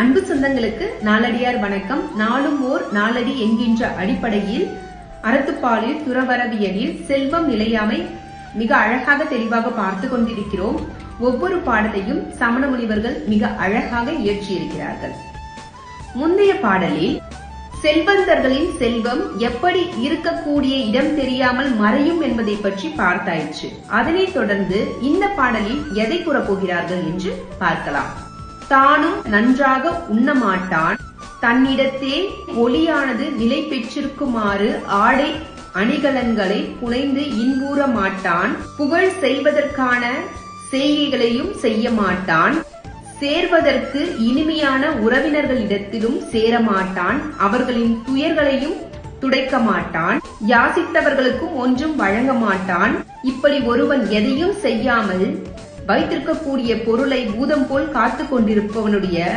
அன்பு சொந்தங்களுக்கு நாளடியார் வணக்கம். நாளும் ஓர் நாளடி என்கின்ற அடிப்படையில் அறத்துப்பாலில் துறவரவியலில் செல்வம் நிலையாமை மிக அழகாக தெளிவாக பார்த்து கொண்டிருக்கிறோம். ஒவ்வொரு பாடலையும் சமண முனிவர்கள் மிக அழகாக இயற்றியிருக்கிறார்கள். முந்தைய பாடலில் செல்வந்தர்களின் செல்வம் எப்படி இருக்கக்கூடிய இடம் தெரியாமல் மறையும் என்பதை பற்றி பார்த்தாயிற்று. அதனைத் தொடர்ந்து இந்த பாடலில் எதை கூறப்போகிறார்கள் என்று பார்க்கலாம். தானும் நன்றாக உண்ணமாட்டான். தன்னிடத்தே ஒளியானது நிலை பெற்றிருக்குமாறு ஆடை அணிகலன்களை புனைந்து இன்பூற மாட்டான் புகழ் செய்வதற்கான செய்கைகளையும் செய்ய மாட்டான் சேர்வதற்கு இனிமையான உறவினர்களிடத்திலும் சேரமாட்டான். அவர்களின் துயர்களையும் துடைக்க மாட்டான் யாசித்தவர்களுக்கும் ஒன்றும் வழங்க மாட்டான் இப்படி ஒருவன் எதையும் செய்யாமல் வைத்திருக்கக்கூடிய பொருளை பூதம் போல் காத்து கொண்டிருப்பவனுடைய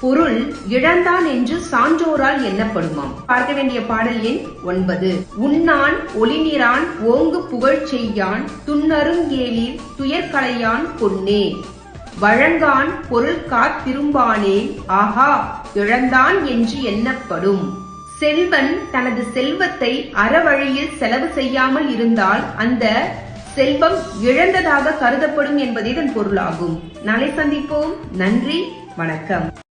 பொருள் இழந்தான் என்று சான்றோரால் எண்ணப்படுமாம். பார்க்க வேண்டிய பாடல் எண் ஒன்பது. உண்ணான் ஒளிநிறான் ஓங்கு புகழ் செய்யான் துன்னருங்கேலில் துயர்களையான் பொன்னே. வழங்கான் பொருள் காத்திரும்பானே ஆஹா இழந்தான் என்று எண்ணப்படும். செல்வன் தனது செல்வத்தை அறவழியில் செலவு செய்யாமல் இருந்தால் அந்த செல்வம் இழந்ததாக கருதப்படும் என்பது இதன் பொருளாகும். நாளை சந்திப்போம். நன்றி. வணக்கம்.